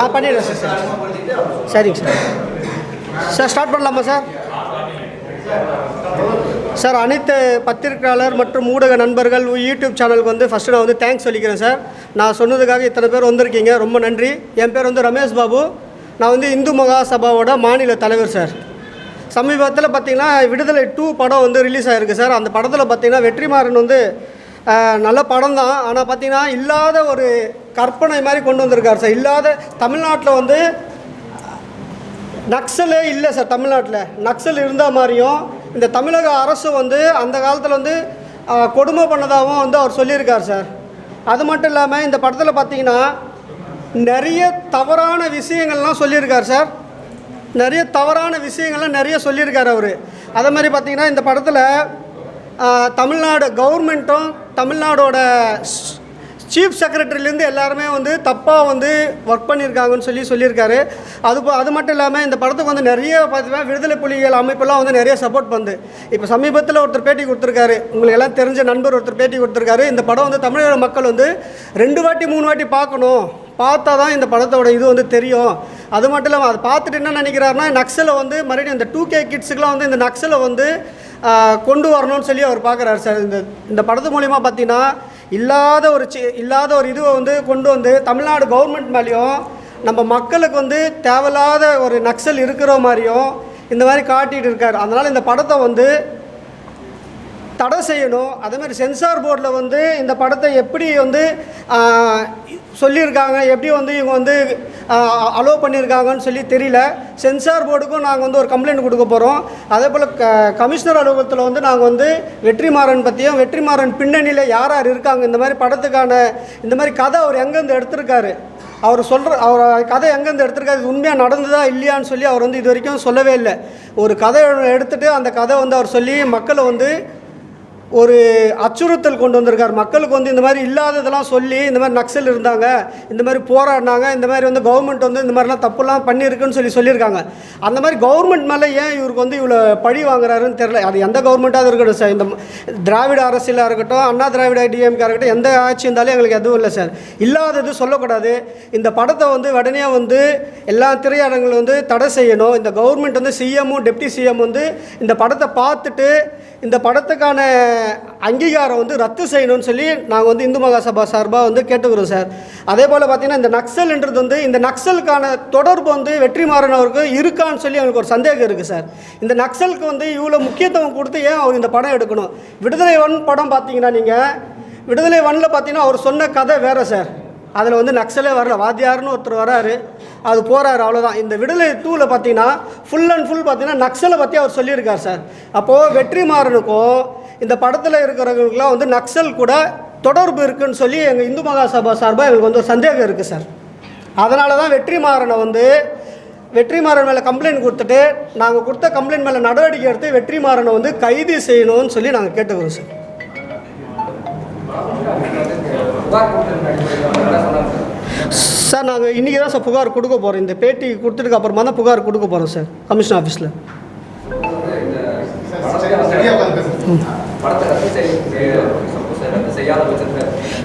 ஆ பண்ணிடுறேன் sir sir. சரிங்க sir. Sir start பண்ணலாமா சார்? சார் அனைத்து பத்திரிகையாளர் மற்றும் ஊடக நண்பர்கள் யூடியூப் சேனலுக்கு வந்து ஃபஸ்ட்டு நான் வந்து தேங்க்ஸ் சொல்லிக்கிறேன் சார். நான் சொன்னதுக்காக இத்தனை பேர் வந்திருக்கீங்க. ரொம்ப நன்றி. என் பேர் வந்து ரமேஷ் பாபு. நான் வந்து இந்து மகாசபாவோட மாநில தலைவர் சார். சமீபத்தில் பார்த்தீங்கன்னா விடுதலை டூ படம் வந்து ரிலீஸ் ஆகிருக்கு சார். அந்த படத்தில் பார்த்தீங்கன்னா வெற்றிமாறன் வந்து நல்ல படம் தான் ஆனால் பார்த்தீங்கன்னா இல்லாத ஒரு கற்பனை மாதிரி கொண்டு வந்திருக்காரு சார். இல்லாத தமிழ்நாட்டில் வந்து நக்சலே இல்லை சார் தமிழ்நாட்டில். நக்சல் இருந்த மாதிரியும் இந்த தமிழக அரசு வந்து அந்த காலத்தில் வந்து கொடுமை பண்ணதாகவும் வந்து அவர் சொல்லியிருக்கார் சார். அது மட்டும் இல்லாமல் இந்த படத்தில் பார்த்தீங்கன்னா நிறைய தவறான விஷயங்கள்லாம் சொல்லியிருக்கார் சார். நிறைய தவறான விஷயங்கள்லாம் நிறைய சொல்லியிருக்கார் அவர். அதே மாதிரி பார்த்தீங்கன்னா இந்த படத்தில் தமிழ்நாடு கவர்மெண்ட்டும் தமிழ்நாடோட சீஃப் செக்ரட்டரிலேருந்து எல்லாருமே வந்து தப்பாக வந்து ஒர்க் பண்ணியிருக்காங்கன்னு சொல்லி சொல்லியிருக்காரு. அது அது மட்டும் இல்லாமல் இந்த படத்துக்கு வந்து நிறைய பார்த்தீங்கன்னா விடுதலை புலிகள் அமைப்பெல்லாம் வந்து நிறைய சப்போர்ட் பண்ணுது. இப்போ சமீபத்தில் ஒருத்தர் பேட்டி கொடுத்துருக்காரு. உங்களுக்கு எல்லாம் தெரிஞ்ச நண்பர் ஒருத்தர் பேட்டி கொடுத்துருக்காரு. இந்த படம் வந்து தமிழக மக்கள் வந்து ரெண்டு வாட்டி மூணு வாட்டி பார்க்கணும். பார்த்தா தான் இந்த படத்தோட இது வந்து தெரியும். அது மட்டும் இல்லாமல் அதை பார்த்துட்டு என்ன நினைக்கிறாருன்னா நக்சலை வந்து மறுபடியும் இந்த டூ கே கிட்ஸுக்கெலாம் வந்து இந்த நக்சலை வந்து கொண்டு வரணும்னு சொல்லி அவர் பார்க்குறாரு சார். இந்த இந்த படத்து மூலிமா பார்த்தீங்கன்னா இல்லாத ஒரு சி இல்லாத ஒரு இதுவை வந்து கொண்டு வந்து தமிழ்நாடு கவர்மெண்ட் மேலேயும் நம்ம மக்களுக்கு வந்து தேவையில்லாத ஒரு நக்சல் இருக்கிற மாதிரியும் இந்த மாதிரி காட்டிகிட்டு இருக்கார். அதனால் இந்த படத்தை வந்து தடை செய்யணும். அதே மாதிரி சென்சார் போர்டில் வந்து இந்த படத்தை எப்படி வந்து சொல்லியிருக்காங்க எப்படி வந்து இவங்க வந்து அலோவ் பண்ணியிருக்காங்கன்னு சொல்லி தெரியல. சென்சார் போர்டுக்கும் நாங்கள் வந்து ஒரு கம்ப்ளைண்ட் கொடுக்க போகிறோம் அதே போல் க கமிஷனர் அலுவலகத்தில் வந்து நாங்கள் வந்து வெற்றிமாறன் பற்றியும் வெற்றிமாறன் பின்னணியில் யார் யார் இருக்காங்க இந்த மாதிரி படத்துக்கான இந்த மாதிரி கதை அவர் எங்கேருந்து எடுத்திருக்காரு? அவர் சொல்கிற அவர் கதை எங்கேருந்து எடுத்திருக்காரு? இது உண்மையாக நடந்ததா இல்லையான்னு சொல்லி அவர் வந்து இது வரைக்கும் சொல்லவே இல்லை. ஒரு கதை எடுத்துகிட்டு அந்த கதை வந்து அவர் சொல்லி மக்களை வந்து ஒரு அச்சுறுத்தல் கொண்டு வந்திருக்கார். மக்களுக்கு வந்து இந்த மாதிரி இல்லாததெல்லாம் சொல்லி இந்த மாதிரி நக்சல் இருந்தாங்க இந்த மாதிரி போராடினாங்க இந்த மாதிரி வந்து கவர்மெண்ட் வந்து இந்த மாதிரிலாம் தப்புலாம் பண்ணியிருக்குன்னு சொல்லி சொல்லியிருக்காங்க. அந்த மாதிரி கவர்மெண்ட் மேலே ஏன் இவருக்கு வந்து இவ்வளோ பழி வாங்குறாருன்னு தெரில அது எந்த கவர்மெண்ட்டாக இருக்கட்டும் சார். இந்த திராவிட அரசியலாக இருக்கட்டும் அண்ணா திராவிட டிஎம்கே இருக்கட்டும் எந்த ஆட்சி இருந்தாலும் எங்களுக்கு எதுவும் இல்லை சார். இல்லாதது சொல்லக்கூடாது. இந்த படத்தை வந்து உடனே வந்து எல்லா திரையரங்குகளும் வந்து தடை செய்யணும். இந்த கவர்மெண்ட் வந்து சிஎம்மும் டெப்டி சிஎம் வந்து இந்த படத்தை பார்த்துட்டு இந்த படத்துக்கான அங்கீகாரம் வந்து ரத்து செய்யணும்னு சொல்லி நாங்கள் வந்து இந்து மகாசபா சார்பாக வந்து கேட்டுக்கிறோம் சார். அதே போல் பார்த்தீங்கன்னா இந்த நக்சல்ன்றது வந்து இந்த நக்சலுக்கான தொடர்பு வந்து வெற்றிமாறன் அவருக்கு இருக்கான்னு சொல்லி அவங்களுக்கு ஒரு சந்தேகம் இருக்குது சார். இந்த நக்சலுக்கு வந்து இவ்வளோ முக்கியத்துவம் கொடுத்து ஏன் அவர் இந்த படம் எடுக்கணும்? விடுதலை ஒன் படம் பார்த்தீங்கன்னா நீங்கள் விடுதலை ஒன்னில் பார்த்தீங்கன்னா அவர் சொன்ன கதை வேறு சார். அதில் வந்து நக்சலே வரல. வாத்தியார்னு ஒருத்தர் வராரு. அது போகிறாரு அவ்வளோதான் இந்த விடுதலை டூவில் பார்த்தீங்கன்னா ஃபுல் அண்ட் ஃபுல் பார்த்தீங்கன்னா நக்சலை பற்றி அவர் சொல்லியிருக்கார் சார். அப்போது வெற்றிமாறனுக்கும் இந்த படத்தில் இருக்கிறவங்களுக்குலாம் வந்து நக்சல் கூட தொடர்பு இருக்குன்னு சொல்லி எங்கள் இந்து மகாசபா சார்பாக எங்களுக்கு வந்து ஒரு சந்தேகம் இருக்குது சார். அதனால தான் வெற்றிமாறனை வந்து வெற்றிமாறன் மேலே கம்ப்ளைண்ட் கொடுத்துட்டு நாங்கள் கொடுத்த கம்ப்ளைண்ட் மேலே நடவடிக்கை எடுத்து வெற்றிமாறனை வந்து கைது செய்யணும்னு சொல்லி நாங்கள் கேட்டுக்கிறோம் சார். சார் நாங்கள் இன்றைக்கி தான் சார் புகார் கொடுக்க போகிறோம் இந்த பேட்டி கொடுத்ததுக்கு அப்புறமா தான் புகார் கொடுக்க போகிறோம் சார் கமிஷன் ஆஃபீஸில்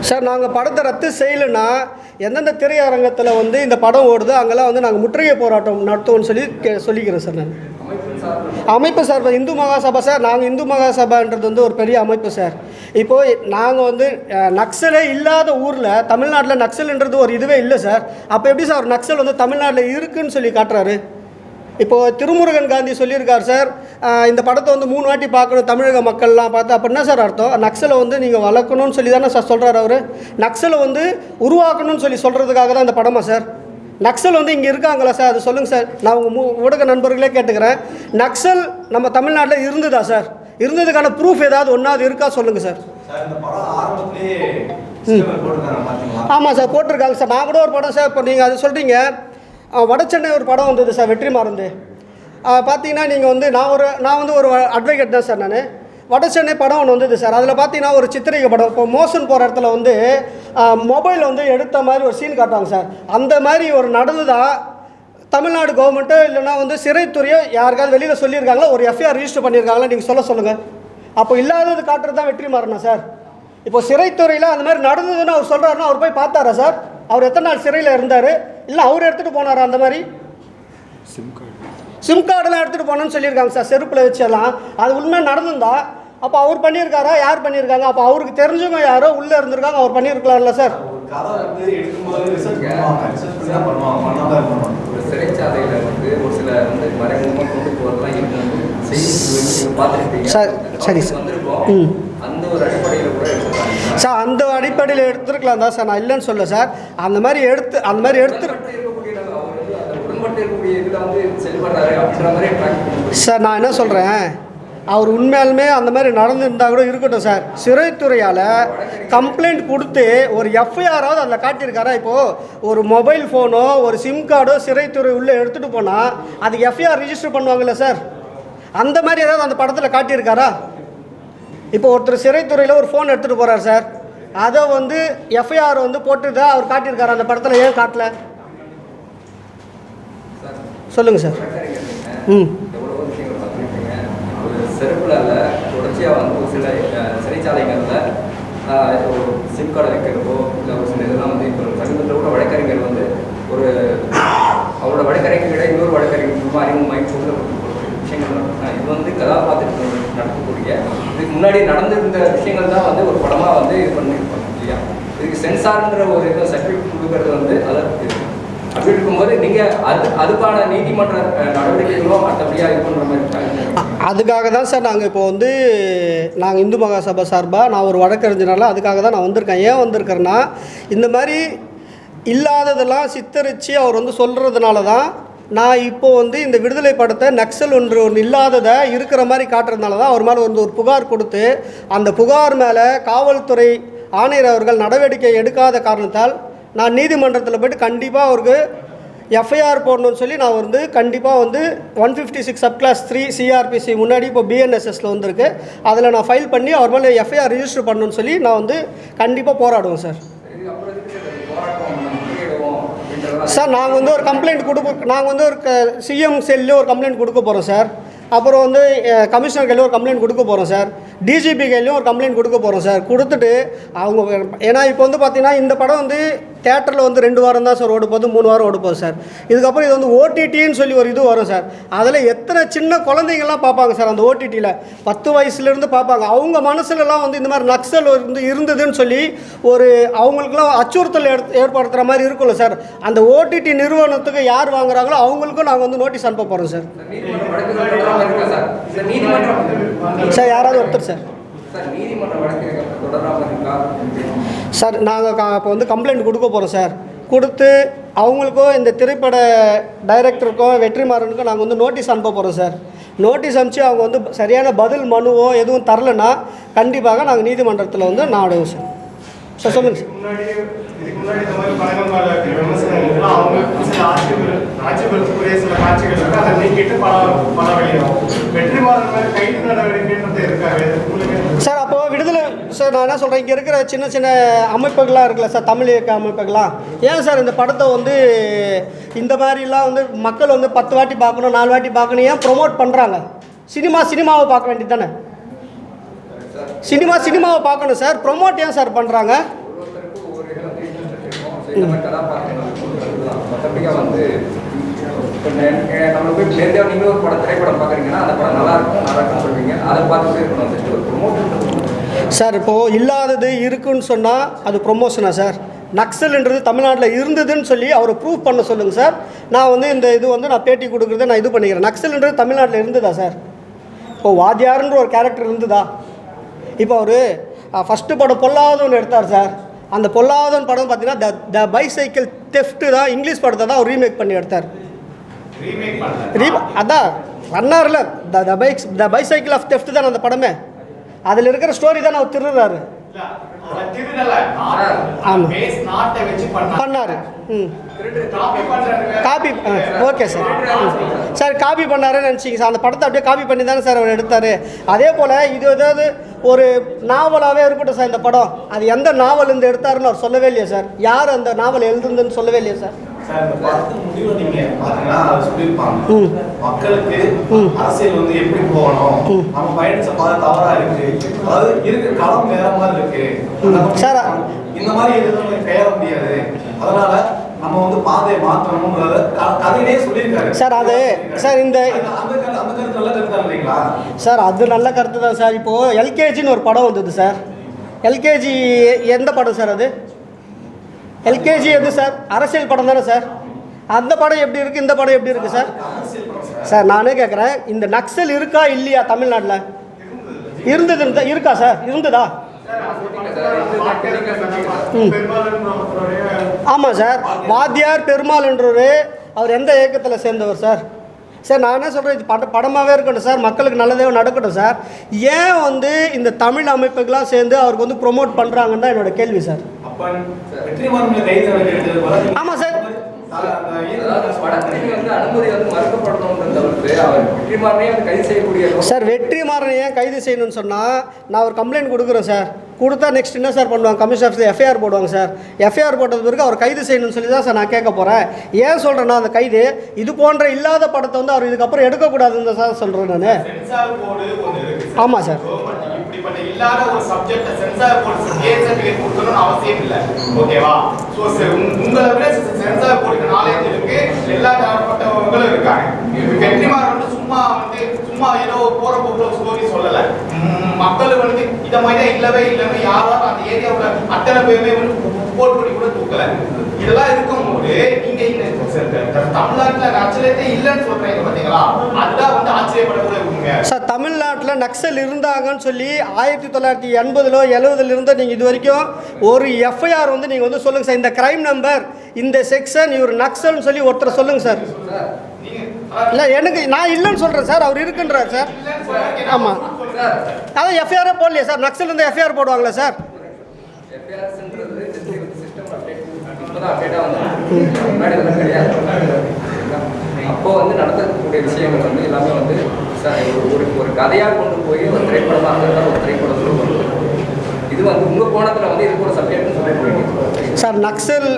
சார் நாங்கள் படத்தை ரத்து செய்யலைன்னா எந்தெந்த திரையரங்கத்தில் வந்து இந்த படம் ஓடுதோ அங்கெல்லாம் வந்து நாங்கள் முற்றுகை போராட்டம் நடத்துவோம்னு சொல்லி கே சொல்லிக்கிறேன் சார் நான். அமைப்பு சார் இந்து மகாசபா சார் நாங்கள் இந்து மகாசபான்றது வந்து ஒரு பெரிய அமைப்பு சார். இப்போது நாங்கள் வந்து நக்சலே இல்லாத ஊரில் தமிழ்நாட்டில் நக்சல்ன்றது ஒரு இதுவே இல்லை சார். அப்போ எப்படி சார் ஒரு நக்சல் வந்து தமிழ்நாட்டில் இருக்குன்னு சொல்லி காட்டுறாரு? இப்போது திருமுருகன் காந்தி சொல்லியிருக்கார் சார் இந்த படத்தை வந்து மூணு வாட்டி பார்க்கணும் தமிழக மக்கள்லாம் பார்த்து. அப்போ என்ன சார் அர்த்தம்? நக்சலை வந்து நீங்கள் வளர்க்கணும்னு சொல்லி தானே சார் சொல்கிறார் அவர். நக்சலை வந்து உருவாக்கணும்னு சொல்லி சொல்கிறதுக்காக தான் இந்த படமா சார்? நக்சல் வந்து இங்கே இருக்காங்களா சார்? அது சொல்லுங்கள் சார். நான் உங்கள் மூ ஊடக நண்பர்களே கேட்டுக்கிறேன். நக்சல் நம்ம தமிழ்நாட்டில் இருந்ததா சார்? இருந்ததுக்கான ப்ரூஃப் ஏதாவது ஒன்றாவது இருக்கா சொல்லுங்கள் சார். ஆமாம் சார் போட்டிருக்காங்க சார். நான் கூட ஒரு படம் சார் இப்போ நீங்கள் அது சொல்கிறீங்க வடச்சென்னை ஒரு படம் வந்தது சார் வெற்றி மருந்து. பார்த்தீங்கன்னா நீங்கள் வந்து நான் ஒரு நான் வந்து ஒரு அட்வொகேட் தான் சார் நான். வடச்சென்னை படம் ஒன்று வந்தது சார். அதில் பார்த்தீங்கன்னா ஒரு சித்திரிகை படம் இப்போ மோசன் போகிற இடத்துல வந்து மொபைல் வந்து எடுத்த மாதிரி ஒரு சீன் காட்டுவாங்க சார். அந்த மாதிரி ஒரு நடந்ததா தமிழ்நாடு கவர்மெண்ட்டோ இல்லைன்னா வந்து சிறைத்துறையோ யாருக்காவது வெளியில் சொல்லியிருக்காங்களோ? ஒரு எஃப்ஐஆர் ரிஜிஸ்டர் பண்ணியிருக்காங்களா? நீங்கள் சொல்ல சொல்லுங்கள் அப்போ இல்லாதது காட்டுறது தான் வெற்றி மாறணும் சார். இப்போ சிறைத்துறையில் அந்த மாதிரி நடந்ததுன்னு அவர் சொல்கிறாருன்னா அவர் போய் பார்த்தாரா சார்? அவர் எத்தனை நாள் சிறையில் இருந்தார்? இல்லை அவர் எடுத்துகிட்டு போனாரா அந்த மாதிரி? சிம் கார்டெல்லாம் எடுத்துகிட்டு போனேன்னு சொல்லியிருக்காங்க சார் செருப்பில் வச்செல்லாம். அது உண்மை நடந்திருந்தா அப்போ அவர் பண்ணியிருக்காரா யார் பண்ணியிருக்காங்க? அப்போ அவருக்கு தெரிஞ்சவங்க யாரோ உள்ளே இருந்திருக்காங்க அவர் பண்ணியிருக்கலாம்ல சார். சார், சரி சார். ம். சார் அந்த அடிப்படையில் எடுத்துருக்கலாம் தான் சார் நான் இல்லைன்னு சொல்ல சார். அந்த மாதிரி எடுத்து அந்த மாதிரி எடுத்து உடன்பட்டு இருக்கக்கூடிய அவர் வந்து அந்த உடன்பட்டு இருக்கக்கூடிய இதில் வந்து செயல்படுறாரு அப்படின்ற மாதிரி ட்ராக் பண்ணி சார் நான் என்ன சொல்கிறேன் அவர் உண்மையாலுமே அந்த மாதிரி நடந்துருந்தால் கூட இருக்கட்டும் சார். சிறைத்துறையால் கம்ப்ளைண்ட் கொடுத்து ஒரு எஃப்ஐஆராவது அதில் காட்டியிருக்காரா? இப்போது ஒரு மொபைல் ஃபோனோ ஒரு சிம் கார்டோ சிறைத்துறை உள்ளே எடுத்துகிட்டு போனால் அதுக்கு எஃப்ஐஆர் ரிஜிஸ்டர் பண்ணுவாங்கல்ல சார்? அந்த மாதிரி ஏதாவது அந்த படத்தில் காட்டியிருக்காரா? இப்போ ஒருத்தர் சிறைத்துறையில் ஒரு ஃபோன் எடுத்துகிட்டு போகிறார் சார். அதை வந்து எஃப்ஐஆர் வந்து போட்டுதான் அவர் காட்டியிருக்காரு. அந்த படத்தில் ஏன் காட்டல? சொல்லுங்கள் சார். ம். எவ்வளோ விஷயங்கள் பார்த்துருக்கீங்க ஒரு செருப்புலால தொடர்ச்சியாக வந்து ஒரு சில சிறைச்சாலைகளில் அஹ், சிம் கார்டு வைக்கிறதோ இல்லை ஒரு சில இதெல்லாம் வந்து இப்போ சமீபத்தில் கூட வழக்கறிஞர் வந்து ஒரு அவரோட வழக்கறிஞர்கிட்ட இன்னொரு வழக்கறிஞர் மூலமாக அறிமுகமாகி சொல்ல விஷயங்கள் இது வந்து கதாபாத்திரத்தில் நடக்கக்கூடிய இதுக்கு முன்னாடி நடந்திருந்த விஷயங்கள் தான் வந்து ஒரு படமாக வந்து இது பண்ணியிருப்பாங்க இல்லையா? இதுக்கு சென்சார்ன்ற ஒரு இதை சர்டிஃபிகேட் கொடுக்கறது வந்து அதை இருக்கு அப்படி இருக்கும்போது நீங்கள் அது அதுக்கான நீதிமன்ற நடவடிக்கைகளோ மற்றபடியாக இது பண்ணுற மாதிரி அதுக்காக தான் சார் நாங்கள் இப்போ வந்து நாங்கள் இந்து மகாசபா சார்பாக நான் ஒரு வழக்கறிஞனால அதுக்காக தான் நான் வந்திருக்கேன். ஏன் வந்திருக்கிறேன்னா இந்த மாதிரி இல்லாததெல்லாம் சித்தரித்து அவர் வந்து சொல்கிறதுனால தான் நான் இப்போ வந்து இந்த விடுதலை படத்தை நக்சல் ஒன்று ஒன்று இல்லாததை இருக்கிற மாதிரி காட்டுறதுனால தான் அவர் மேலே வந்து ஒரு புகார் கொடுத்து அந்த புகார் மேலே காவல்துறை ஆணையர் அவர்கள் நடவடிக்கை எடுக்காத காரணத்தால் நான் நீதிமன்றத்தில் போய்ட்டு கண்டிப்பாக அவருக்கு எஃப்ஐஆர் போடணும்னு சொல்லி நான் வந்து கண்டிப்பாக வந்து one fifty six sub class three CrPC முன்னாடி இப்போ பிஎன்எஸ்எஸ்ல வந்திருக்கு. அதில் நான் ஃபைல் பண்ணி அவர் மேலே எஃப்ஐஆர் ரிஜிஸ்டர் பண்ணணும்னு சொல்லி நான் வந்து கண்டிப்பாக போராடுவேன் சார் சார் நாங்கள் வந்து ஒரு கம்ப்ளைண்ட் கொடுப்போம் நாங்கள் வந்து ஒரு சிஎம் செல்லு ஒரு கம்ப்ளைண்ட் கொடுக்க போகிறோம் சார் அப்புறம் வந்து கமிஷனர் கையில ஒரு கம்ப்ளைண்ட் கொடுக்க போகிறோம் சார் டிஜிபி கையிலையும் ஒரு கம்ப்ளைண்ட் கொடுக்க போகிறோம் சார் கொடுத்துட்டு அவங்க ஏன்னா இப்போ வந்து பார்த்திங்கன்னா இந்த படம் வந்து தேட்டரில் வந்து ரெண்டு வாரம் தான் சார் ஓட போகுது மூணு வாரம் ஓட போகுது சார். இதுக்கப்புறம் இது வந்து ஓடிடின்னு சொல்லி ஒரு இது வரும் சார். அதில் எத்தனை சின்ன குழந்தைங்கள்லாம் பார்ப்பாங்க சார் அந்த ஓடிடியில் பத்து வயசுலேருந்து பார்ப்பாங்க. அவங்க மனசுலலாம் வந்து இந்த மாதிரி நக்சல் வந்து இருந்ததுன்னு சொல்லி ஒரு அவங்களுக்குலாம் அச்சுறுத்தல் ஏற்- ஏற்படுத்துகிற மாதிரி இருக்கும்ல சார். அந்த ஓடிடி நிறுவனத்துக்கு யார் வாங்குறாங்களோ அவங்களுக்கும் நாங்கள் வந்து நோட்டீஸ் அனுப்ப போகிறோம் சார். சார் யாராவது ஒருத்தர் சார். சார் நாங்கள் இப்போ வந்து கம்ப்ளைண்ட் கொடுக்க போகிறோம் சார். கொடுத்து அவங்களுக்கும் இந்த திரைப்பட டைரக்டருக்கும் வெற்றிமாறனுக்கும் நாங்கள் வந்து நோட்டீஸ் அனுப்ப போகிறோம் சார். நோட்டீஸ் அனுப்பிச்சு அவங்க வந்து சரியான பதில் மனுவோ எதுவும் தரலைன்னா கண்டிப்பாக நாங்கள் நீதிமன்றத்தில் வந்து நாடுவோம் சார். சார் சொல்லுங்கள் சார். வெற்றிமாறன் கைது இருக்காது உங்களுக்கு சார் அப்போ விடுதலை சார் நான் என்ன சொல்கிறேன் இங்கே இருக்கிற சின்ன சின்ன அமைப்புகள்லாம் இருக்குல்ல சார் தமிழ் இயக்க அமைப்புகள்லாம். ஏன் சார் இந்த படத்தை வந்து இந்த மாதிரிலாம் வந்து மக்கள் வந்து பத்து வாட்டி பார்க்கணும் நாலு வாட்டி பார்க்கணும் ஏன் ப்ரொமோட் பண்ணுறாங்க சினிமா சினிமாவை பார்க்க வேண்டியது தானே? சினிமா சினிமாவை பார்க்கணும் சார் ப்ரொமோட் ஏன் சார் பண்ணுறாங்க ஒவ்வொருத்தருக்கும் ஒவ்வொரு இதில் ஒரு படம் திரைப்படம் பார்க்குறீங்கன்னா அந்த படம் நல்லா இருக்கும் நல்லா இருக்கும்னு சொல்வீங்க அதை பார்த்துட்டு இருக்கணும் ஒரு ப்ரொமோட் சார் இப்போது இல்லாதது இருக்குன்னு சொன்னால் அது ப்ரொமோஷனா சார்? நக்சல்ன்றது தமிழ்நாட்டில் இருந்ததுன்னு சொல்லி அவரை ப்ரூவ் பண்ண சொல்லுங்கள் சார். நான் வந்து இந்த இது வந்து நான் பேட்டி கொடுக்குறத நான் இது பண்ணிக்கிறேன். நக்சல்ன்றது தமிழ்நாட்டில் இருந்ததா சார்? இப்போ வாத்தியார்ன்ற ஒரு கேரக்டர் இருந்ததா? இப்போ அவர் ஃபஸ்ட்டு படம் பொல்லாதவன் எடுத்தார் சார். அந்த பொல்லாதவன் படம் பார்த்தீங்கன்னா த த பைசைக்கிள் தெஃப்ட்டு தான் இங்கிலீஷ் படத்தை தான் அவர் ரீமேக் பண்ணி எடுத்தார். ரீ அதான் பண்ணார்ல the the bikes the bicycle of theft தான் அந்த படமே? அதில் இருக்கிற ஸ்டோரி தான் அவர் திருடுறாரு. இல்ல பண்ணார். ம். காப்பி பண்றது ஓகே சார் ம். சார் காப்பி பண்ணாருன்னு நினச்சிங்க சார் அந்த படத்தை அப்படியே காப்பி பண்ணி தானே சார் அவர் எடுத்தார். அதே போல் இது ஏதாவது ஒரு நாவலாகவே இருக்கட்டும் சார் இந்த படம். அது எந்த நாவல் இருந்து எடுத்தாருன்னு அவர் சொல்லவே இல்லையா சார் யார் அந்த நாவல் எழுதுந்துன்னு சொல்லவே இல்லையா சார் சார் இந்த படத்து முடிவு நீங்க பாத்தீங்கன்னா அதை சொல்லியிருப்பாங்க. ம். மக்களுக்கு ம். அரசியல் வந்து எப்படி போகணும்? ம். நம்ம பயணிச்ச பாதை தவறா இருக்கு. அதாவது இருக்கு களம் வேற மாதிரி இருக்கு. ம். சார், இந்த மாதிரி எதுவும் கையாள முடியாது. அதனால நம்ம வந்து பாதையை மாற்றணும்ன்றத க- கதையிலே சொல்லியிருக்காரு. சார், அது சார், இந்த- சார் அது நல்ல கருத்து தான் சார். இப்போது எல்கேஜின்னு ஒரு படம் வந்தது சார். எல்கேஜி எந்த படம் சார் அது? எல்கேஜி எது சார் அரசியல் படம் தானே சார் அந்த படம் எப்படி இருக்குது இந்த படம் எப்படி இருக்குது சார் சார் நானே கேட்குறேன் இந்த நக்சல் இருக்கா இல்லையா தமிழ்நாட்டில்? இருந்தது இருக்கா சார் இருந்ததா? ம். ஆமாம் சார் வாத்தியார் பெருமாள் என்றவர் அவர் எந்த இயக்கத்தில் சேர்ந்தவர் சார் சார் நான் என்ன சொல்கிறேன் இது பட படமாகவே இருக்கட்டும் சார் மக்களுக்கு நல்லதே நடக்கட்டும் சார் ஏன் வந்து இந்த தமிழ் அமைப்புகள்லாம் சேர்ந்து அவருக்கு வந்து ப்ரொமோட் பண்ணுறாங்கன்னு தான் என்னோட கேள்வி சார் ஆமா சார். சார், வெற்றிமாறனே ஏன் கைது செய்யணும்னு சொன்னால் நான் ஒரு கம்ப்ளைண்ட் கொடுக்குறேன் சார். கொடுத்தா நெக்ஸ்ட் என்ன சார் பண்ணுவாங்க? கமிஷன் ஆஃபீஸில் எஃப்ஐஆர் போடுவாங்க சார். எஃப்ஐஆர் போட்டது பிறகு அவர் கைது செய்யணும்னு சொல்லி தான் சார் நான் கேட்க போகிறேன் ஏன் சொல்கிறேன்னா அந்த கைது இது போன்ற இல்லாத படத்தை வந்து அவர் இதுக்கப்புறம் எடுக்கக்கூடாதுன்னு தான் சார் சொல்கிறேன் நான். சென்சார் போர்டு ஒன்று இருக்கு ஆமா சார். Government இல்லாத ஒரு subject censor board A certificate கொடுக்கணும்னு அவசியம் இல்லை. ஓகேவா ஸோ உங்களை விட சென்சார் போர்டுக்கு நாலேஜ் இருக்கு. எல்லா தரப்பட்டவங்களும் இருக்காங்க. இது வெற்றிமாறன் வந்து சும்மா வந்து சும்மா ஏதோ போற போக்குல ஸ்டோரி சொல்லல. மக்கள் வந்து இத மாதிரி தான் இல்லவே இல்லைன்னு யாராவது அந்த ஏரியாவுல அத்தனை பேருமே வந்து போட் பண்ணி கூட தூக்கல. இதெல்லாம் இருக்கும் இருக்கும்போது நீங்க தமிழ்நாட்டுல நச்சலத்தே இல்லைன்னு சொல்றீங்க பாத்தீங்களா? அதுதான் வந்து ஆச்சரியப்படக்கூடிய உண்மை. சார் தமிழ்நாட்டில் நக்சல் இருந்தாங்கன்னு சொல்லி ஆயிரத்தி தொள்ளாயிரத்தி எண்பதுலோ எழுபதுல இருந்து நீங்கள் இது வரைக்கும் ஒரு எஃப்ஐஆர் வந்து நீங்கள் வந்து சொல்லுங்கள் சார். இந்த கிரைம் நம்பர் இந்த செக்ஷன் இவர் நக்சல்னு சொல்லி ஒருத்தர் சொல்லுங்கள் சார். நீங்க இல்லை எனக்கு நான் இல்லைன்னு சொல்கிறேன் சார். அவர் இருக்குன்றார் சார். ஆமாம் சார். அதான் எஃப்ஐஆரே போடலையே சார். நக்சல் இருந்து எஃப்ஐஆர் போடுவாங்களா சார். எஃப்ஐஆர்ஸ்ன்றது கிடையாது அப்போ வந்து நடத்தக்கூடிய விஷயங்கள் வந்து எல்லாமே வந்து ஒரு- ஒரு ஒரு கதையாக கொண்டு போய் ஒரு திரைப்படமாக இருந்தால் ஒரு திரைப்படத்தில் கொண்டு இது வந்து உங்கள் கோணத்தில் வந்து இதுக்கு ஒரு சப்ஜெக்ட்னு சொல்லி போயிட்டு சார் நக்சல்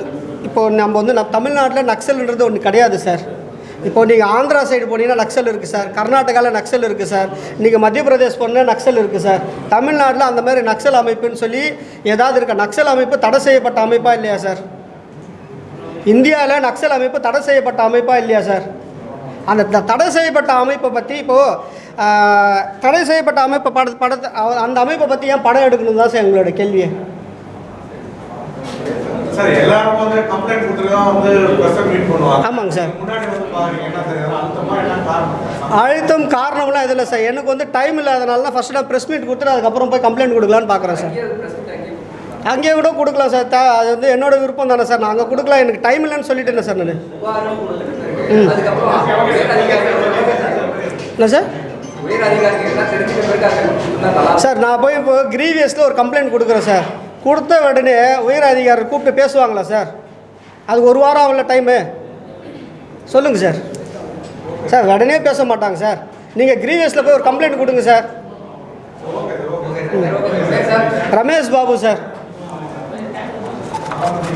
இப்போ நம்ம வந்து நம்ம தமிழ்நாட்டில் நக்சல்ன்றது ஒன்று கிடையாது சார். இப்போ நீங்கள் ஆந்திரா சைடு போனீங்கன்னா நக்சல் இருக்குது சார். கர்நாடகாவில் நக்சல் இருக்குது சார். நீங்கள் மத்திய பிரதேஷ் போனால் நக்சல் இருக்குது சார். தமிழ்நாட்டில் அந்த மாதிரி நக்சல் அமைப்புன்னு சொல்லி ஏதாவது இருக்க? நக்சல் அமைப்பு தடை செய்யப்பட்ட அமைப்பா இல்லையா சார்? இந்தியாவில் நக்சல் அமைப்பு தடை செய்யப்பட்ட அமைப்பா இல்லையா சார்? அந்த த- தடை செய்யப்பட்ட அமைப்பை பற்றி இப்போது தடை செய்யப்பட்ட அமைப்பை பட படத்தை அந்த அமைப்பை பற்றி ஏன் படம் எடுக்கணும் தான் சார் எங்களோட கேள்வியை சார் எல்லாரும் வந்து கம்ப்ளைண்ட் கொடுத்துருக்கோம் வந்து ப்ரெஸ் மீட் பண்ணுவாங்க ஆமாங்க சார். முன்னாடி வந்து பாருங்க என்ன அழுத்தமா என்ன காரணம்? அழுத்தம் காரணம்லாம் இல்லை சார். எனக்கு வந்து டைம் இல்லாதனால தான் ஃபஸ்ட்டு நான் ப்ரெஸ் மீட் கொடுத்துட்டு அதுக்கப்புறம் போய் கம்ப்ளைண்ட் கொடுக்கலான்னு பார்க்குறேன் சார். அங்கேயே கூட கொடுக்கலாம் சார். த அது வந்து என்னோட விருப்பம் தானே சார். நான் அங்கே கொடுக்கலாம். எனக்கு டைம் இல்லைன்னு சொல்லிட்டேன் சார் நான். ம். என்ன சார்? சார் நான் போய் இப்போ கிரீவியஸில் ஒரு கம்ப்ளைண்ட் கொடுக்குறேன் சார். கொடுத்த உடனே உயர் அதிகாரி கூப்பிட்டு பேசுவாங்களா சார்? அது ஒரு வாரம் ஆகல டைமு சொல்லுங்கள் சார். சார் உடனே பேச மாட்டாங்க சார். நீங்கள் கிரீவியஸில் போய் ஒரு கம்ப்ளைண்ட் கொடுங்க சார். ரமேஷ் பாபு சார். எல்லாரும்